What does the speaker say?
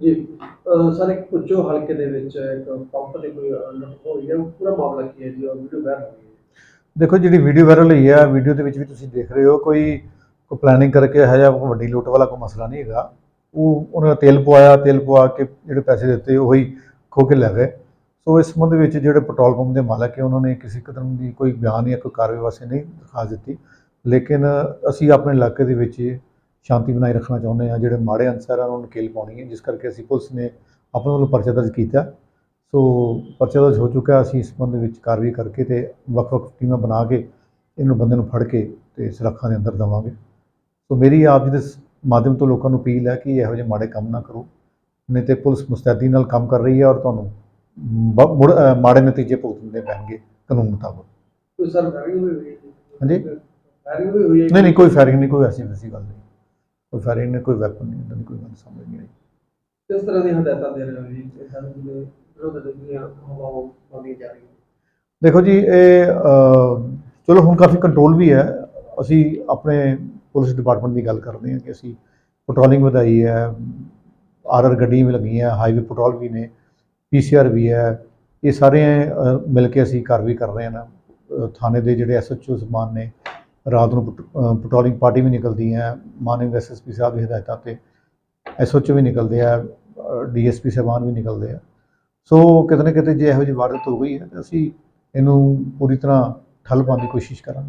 ਜੀ ਸਰ, ਇੱਕ ਪੁੱਛੋ ਹਲਕੇ ਦੇ ਵਿੱਚ, ਇੱਕ ਪੰਪ ਤੇ ਕੋਈ ਲੁੱਟ ਹੋਈ ਹੈ, ਉਹ ਪੂਰਾ ਮਾਮਲਾ ਕੀ ਹੈ ਜੀ ਉਹ ਵੀਡੀਓ ਵਾਇਰਲ ਹੋਈ ਹੈ? ਦੇਖੋ, ਜਿਹੜੀ ਵੀਡੀਓ ਵਾਇਰਲ ਹੋਈ ਹੈ ਵੀਡੀਓ ਦੇ ਵਿੱਚ ਵੀ ਤੁਸੀਂ ਦੇਖ ਰਹੇ ਹੋ, ਕੋਈ ਕੋਈ ਪਲੈਨਿੰਗ ਕਰਕੇ ਇਹੋ ਜਿਹਾ ਕੋਈ ਵੱਡੀ ਲੁੱਟ ਵਾਲਾ ਕੋਈ ਮਸਲਾ ਨਹੀਂ ਹੈਗਾ। ਉਹ, ਉਹਨਾਂ ਦਾ ਤੇਲ ਪਵਾਇਆ, ਤੇਲ ਪਵਾ ਕੇ ਜਿਹੜੇ ਪੈਸੇ ਦਿੱਤੇ, ਉਹੀ ਖੋ ਕੇ ਲੈ ਗਏ। ਸੋ, ਇਸ ਸੰਬੰਧ ਵਿੱਚ ਜਿਹੜੇ ਪੈਟਰੋਲ ਪੰਪ ਦੇ ਮਾਲਕ ਹੈ, ਉਹਨਾਂ ਨੇ ਕਿਸੇ ਕਦਮ ਦੀ ਕੋਈ ਬਿਆਨ ਜਾਂ ਕੋਈ ਕਾਰਵਾਈ ਵਾਸਤੇ ਨਹੀਂ ਦਿਖਾ ਦਿੱਤੀ। ਲੇਕਿਨ, ਅਸੀਂ ਆਪਣੇ ਇਲਾਕੇ ਦੇ ਵਿੱਚ ਸ਼ਾਂਤੀ ਬਣਾਈ ਰੱਖਣਾ ਚਾਹੁੰਦੇ ਹਾਂ ਜਿਹੜੇ ਮਾੜੇ ਅਨਸਰ ਆ ਉਹਨਾਂ ਨੂੰ ਨਕੇਲ ਪਾਉਣੀ ਹੈ ਜਿਸ ਕਰਕੇ ਅਸੀਂ ਪੁਲਿਸ ਨੇ ਆਪਣੇ ਵੱਲੋਂ ਪਰਚਾ ਦਰਜ ਕੀਤਾ। ਸੋ ਪਰਚਾ ਦਰਜ ਹੋ ਚੁੱਕਾ ਅਸੀਂ ਇਸ ਸੰਬੰਧ ਵਿੱਚ ਕਾਰਵਾਈ ਕਰਕੇ ਤੇ ਵੱਖ-ਵੱਖ ਟੀਮਾਂ ਬਣਾ ਕੇ ਇਹਨੂੰ ਬੰਦੇ ਨੂੰ ਫੜ ਕੇ ਤੇ ਸਲਾਖਾਂ ਦੇ ਅੰਦਰ ਦਵਾਂਗੇ। ਸੋ ਮੇਰੀ ਆਪ ਜੀ ਦੇ ਮਾਧਿਅਮ ਤੋਂ ਲੋਕਾਂ ਨੂੰ ਅਪੀਲ ਹੈ ਕਿ ਇਹੋ ਜਿਹੇ ਮਾੜੇ ਕੰਮ ਨਾ ਕਰੋ। ਨਹੀਂ ਤੇ ਪੁਲਿਸ ਮੁਸਤੈਦੀ ਨਾਲ ਕੰਮ ਕਰ ਰਹੀ ਹੈ ਔਰ ਤੁਹਾਨੂੰ ਮੁੜ ਨਤੀਜੇ ਭੁਗਤਣੇ ਪੈਣਗੇ ਕਾਨੂੰਨ ਮੁਤਾਬਕ। ਕੋਈ ਸਰ ਫਾਇਰਿੰਗ ਹੋਈ ਹੋਈ ਹੈ? ਹਾਂਜੀ? ਫਾਇਰਿੰਗ ਵੀ ਹੋਈ ਹੈ ਨਹੀਂ ਨਹੀਂ ਕੋਈ ਫਾਇਰਿੰਗ ਨਹੀਂ ਕੋਈ ਐਸੀ ਵੈਸੀ ਗੱਲ ਨਹੀਂ। ਕੋਈ ਫਾਇਰਿੰਗ ਨਹੀਂ ਕੋਈ ਵੈਪਨ ਨਹੀਂ ਇੱਦਾਂ ਦੀ ਕੋਈ ਗੱਲ ਸਾਹਮਣੇ ਨਹੀਂ ਆਈ। ਕਿਸ ਤਰ੍ਹਾਂ ਦੀ ਹਦਾਇਤਾਂ ਦੇ ਰਹੇ ਹੋ ਜੀ? ਇਦਾਂ ਦੇ ਵਿਰੋਧ ਦੀਆਂ ਹਵਾਵਾਂ ਪਾਉਂਦੀਆਂ ਜਾ ਰਹੀਆਂ। ਦੇਖੋ ਜੀ ਇਹ ਚਲੋ ਹੁਣ ਕਾਫੀ ਕੰਟਰੋਲ ਵੀ ਹੈ। ਅਸੀਂ ਆਪਣੇ ਪੁਲਿਸ ਡਿਪਾਰਟਮੈਂਟ ਦੀ ਗੱਲ ਕਰਦੇ ਹਾਂ ਕਿ ਅਸੀਂ ਪੈਟਰੋਲਿੰਗ ਵਧਾਈ ਹੈ ਆਰਆਰ ਗੱਡੀਆਂ ਵੀ ਲੱਗੀਆਂ ਹਾਈਵੇ ਪੈਟਰੋਲ ਵੀ ਨੇ ਪੀਸੀਆਰ ਵੀ ਹੈ। ਇਹ ਸਾਰੇ ਮਿਲ ਕੇ ਅਸੀਂ ਕਾਰਵਾਈ ਕਰ ਰਹੇ ਹਾਂ ਥਾਣੇ ਦੇ ਜਿਹੜੇ ਐਸਐਚਓ ਸਮਾਨ ਨੇ ਰਾਤ ਨੂੰ ਪੈਟਰੋਲਿੰਗ ਪਾਰਟੀ ਵੀ ਨਿਕਲਦੀ ਹੈ। ਮਾਨਯੋਗ ਐਸਐਸਪੀ ਸਾਹਿਬ ਦੀ ਹਦਾਇਤਾਂ ਤੇ ਐਸਐਚਓ ਵੀ ਨਿਕਲਦੇ ਆ ਡੀਐਸਪੀ ਸਾਹਿਬਾਨ ਵੀ ਨਿਕਲਦੇ ਆ। ਸੋ ਕਿਤੇ ਨਾ ਕਿਤੇ ਜੇ ਇਹੋ ਜਿਹੀ ਵਾਰਦਾਤ ਹੋ ਗਈ ਹੈ, ਤਾਂ ਅਸੀਂ ਇਹਨੂੰ ਪੂਰੀ ਤਰ੍ਹਾਂ ਠੱਲ ਪਾਉਣ ਦੀ ਕੋਸ਼ਿਸ਼ ਕਰਾਂਗੇ।